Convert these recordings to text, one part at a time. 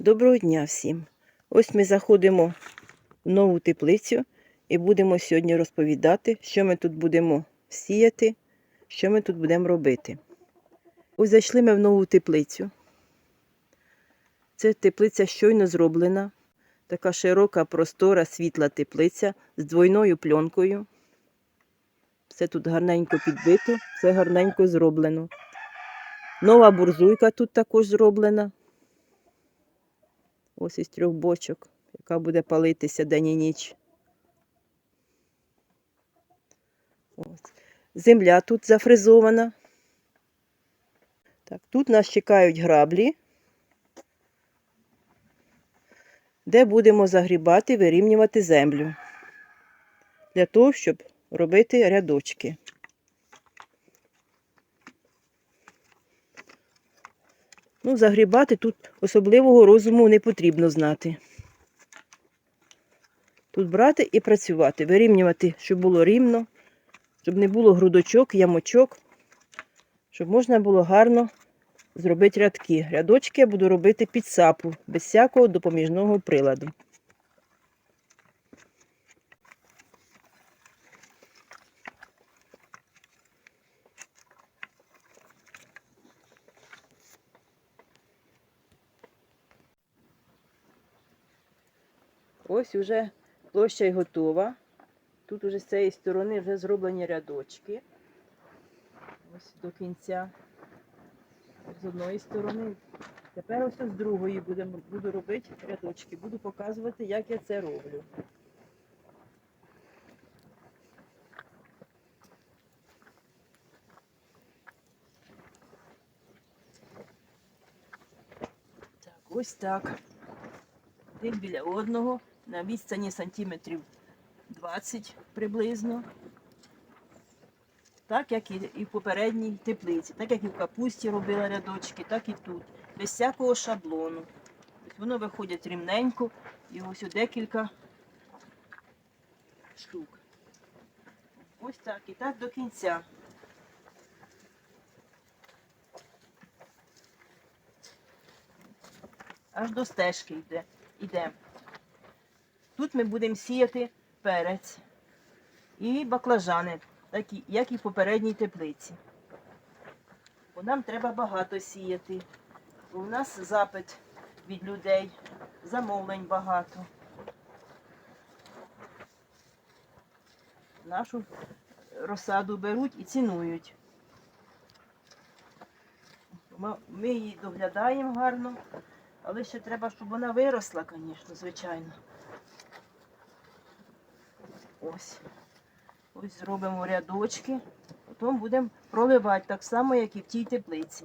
Доброго дня всім! Ось ми заходимо в нову теплицю і будемо сьогодні розповідати, що ми тут будемо сіяти, що ми тут будемо робити. Ось зайшли ми в нову теплицю. Це теплиця щойно зроблена. Така широка, простора, світла теплиця з двойною пленкою. Все тут гарненько підбито, все гарненько зроблено. Нова бурзуйка тут також зроблена. Ось із трьох бочок, яка буде палитися день і ніч. Ось. Земля тут зафризована. Так, тут нас чекають граблі, де будемо загрібати, вирівнювати землю. Для того, щоб робити рядочки. Ну, загрібати тут особливого розуму не потрібно знати. Тут брати і працювати, вирівнювати, щоб було рівно, щоб не було грудочок, ямочок, щоб можна було гарно зробити рядки. Рядочки я буду робити під сапу, без всякого допоміжного приладу. Ось уже площа й готова. Тут уже з цієї сторони вже зроблені рядочки. Ось до кінця. З одної сторони. Тепер ось з другої будемо, буду робити рядочки. Буду показувати, як я це роблю. Так, ось так. Один біля одного на відстані сантиметрів 20 приблизно. Так, як і, в попередній теплиці, так як і в капусті робила рядочки, так і тут. Без всякого шаблону. Тобто воно виходить рівненько і ось декілька штук. Ось так, і так до кінця. Аж до стежки йде. Йде. Тут ми будемо сіяти перець і баклажани, такі, як і в попередній теплиці. Бо нам треба багато сіяти. Бо у нас запит від людей, замовлень багато. Нашу розсаду беруть і цінують. Ми- її доглядаємо гарно, але ще треба, щоб вона виросла, звісно, звичайно. Ось. Ось зробимо рядочки, потім будемо проливати так само, як і в тій теплиці.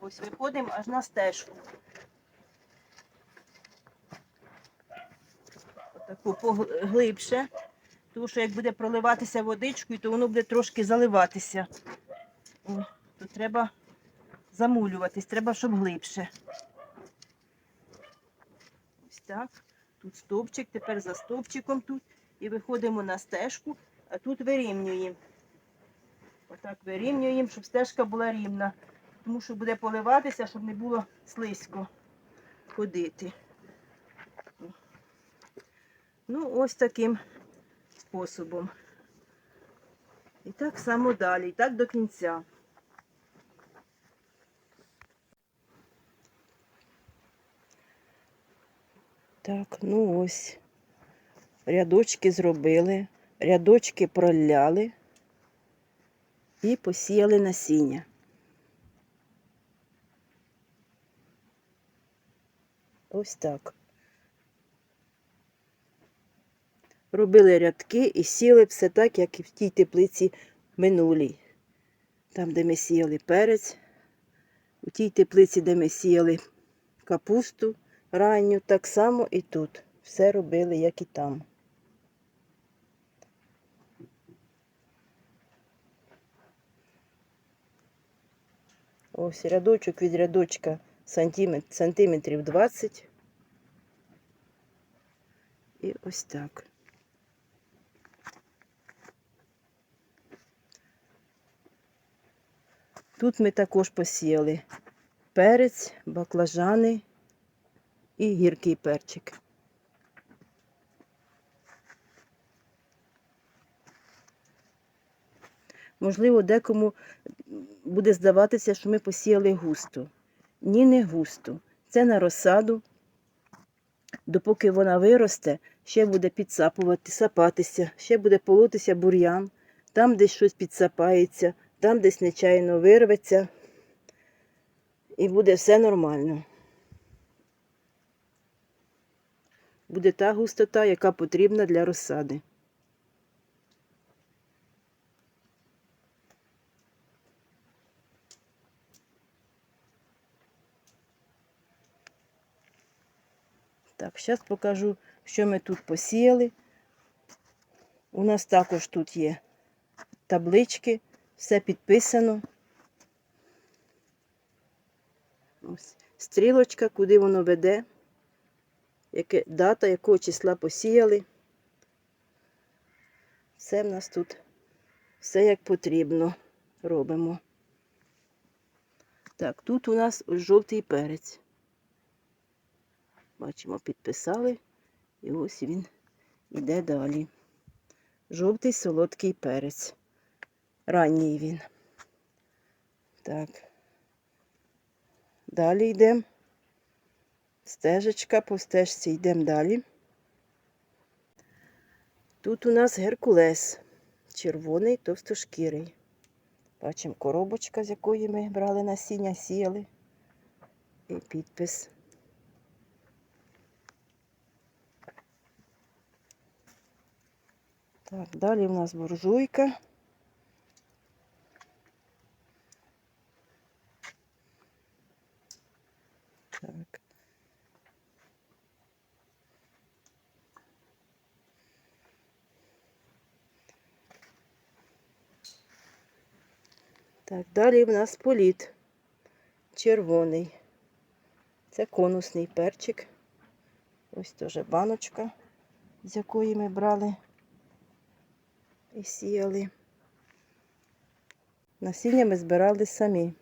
Ось виходимо аж на стежку. Таку поглибше, тому що як буде проливатися водичкою, то воно буде трошки заливатися. О, то треба замулюватись, треба, щоб глибше. Так. Тут стовпчик, тепер за стовпчиком тут. І виходимо на стежку, а тут вирівнюємо. Отак вирівнюємо, щоб стежка була рівна. Тому що буде поливатися, щоб не було слизько ходити. Ну, ось таким способом. І так само далі, і так до кінця. Так, ну ось. Рядочки зробили, рядочки проляли і посіяли насіння. Ось так. Робили рядки і сіли все так, як і в тій теплиці минулій. Там, де ми сіяли перець, у тій теплиці, де ми сіяли капусту ранню, так само і тут. Все робили, як і там. Ось рядочок від рядочка сантиметр, сантиметрів 20. І ось так. Тут ми також посіяли перець, баклажани і гіркий перчик. Можливо, декому буде здаватися, що ми посіяли густо. Ні, не густо. Це на розсаду. Допоки вона виросте, ще буде підсапувати, сапатися, ще буде полотися бур'ян, там десь щось підсапається, там десь нечайно вирветься. І буде все нормально. Буде та густота, яка потрібна для розсади. Так, зараз покажу, що ми тут посіяли. У нас також тут є таблички, все підписано. Ось стрілочка, куди воно веде, яке, дата, якого числа посіяли. Все в нас тут, все як потрібно робимо. Так, тут у нас ось жовтий перець. Бачимо, підписали. І ось він іде далі. Жовтий солодкий перець. Ранній він. Так. Далі йдемо. Стежечка, по стежці йдемо далі. Тут у нас геркулес. Червоний, товстошкірий. Бачимо коробочка, з якої ми брали насіння, сіяли. І підпис. Так, далі в нас буржуйка. Далі в нас політ червоний. Це конусний перчик. Ось теж баночка, з якої ми брали і сіяли. Насіння ми збирали самі.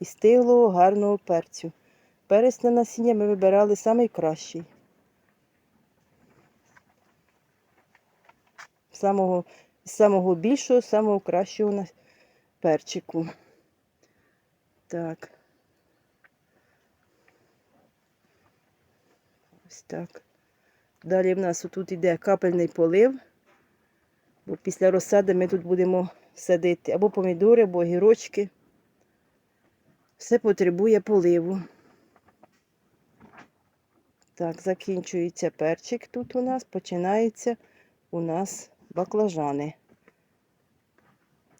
Із стиглого гарного перцю. Перець на насіння ми вибирали найкращий. Самого, самого більшого, самого кращого на перчику. Так. Ось так. Далі в нас тут йде капельний полив, бо після розсади ми тут будемо садити або помідори, або огірочки. Все потребує поливу. Так, закінчується перчик тут у нас, починається у нас баклажани.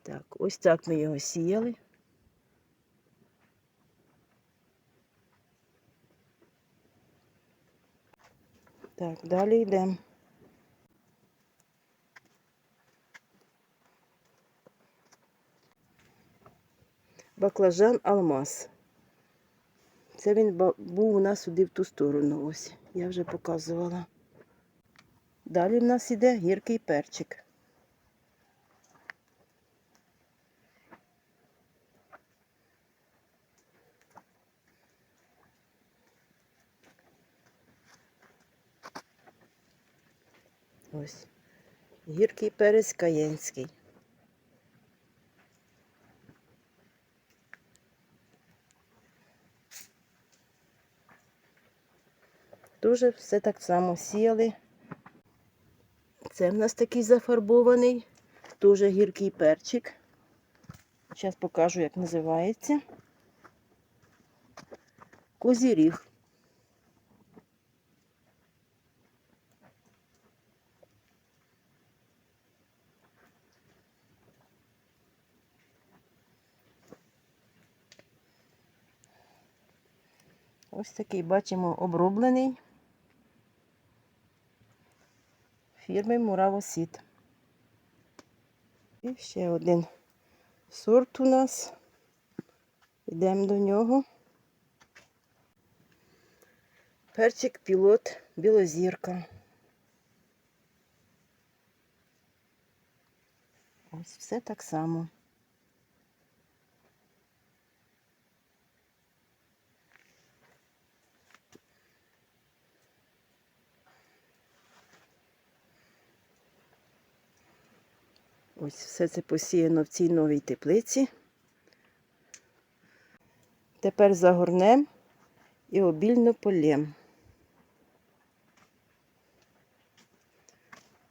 Так, ось так ми його сіяли. Так, далі йдемо. Баклажан алмаз. Це він був у нас сюди в ту сторону. Ось. Я вже показувала. Далі в нас іде гіркий перчик. Ось. Гіркий перець каєнський. Дуже все так само сіяли. Це в нас такий зафарбований, дуже гіркий перчик. Зараз покажу, як називається. Козіріг. Ось такий бачимо оброблений фірми Муравосід. І ще один сорт у нас. Йдемо до нього. Перчик пілот білозірка. Ось все так само. Ось все це посіяно в цій новій теплиці. Тепер загорнемо і обільно полєм.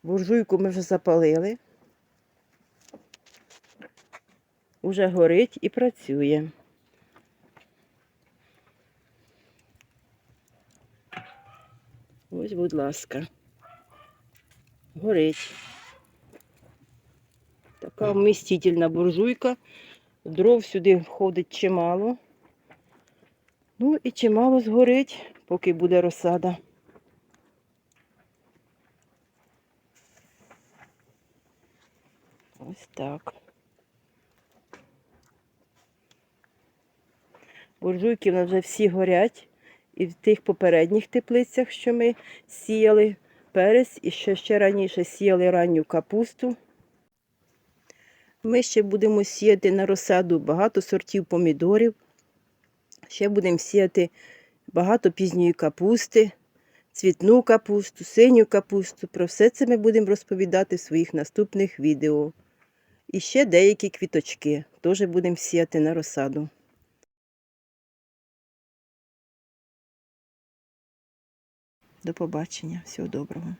Буржуйку ми вже запалили. Уже горить і працює. Ось, будь ласка. Горить. Така вмістительна буржуйка. Дров сюди входить чимало. Ну і чимало згорить, поки буде розсада. Ось так. Буржуйки в нас вже всі горять. І в тих попередніх теплицях, що ми сіяли перець, і ще, ще раніше сіяли ранню капусту. Ми ще будемо сіяти на розсаду багато сортів помідорів. Ще будемо сіяти багато пізньої капусти, цвітну капусту, синю капусту. Про все це ми будемо розповідати в своїх наступних відео. І ще деякі квіточки теж будемо сіяти на розсаду. До побачення. Всього доброго.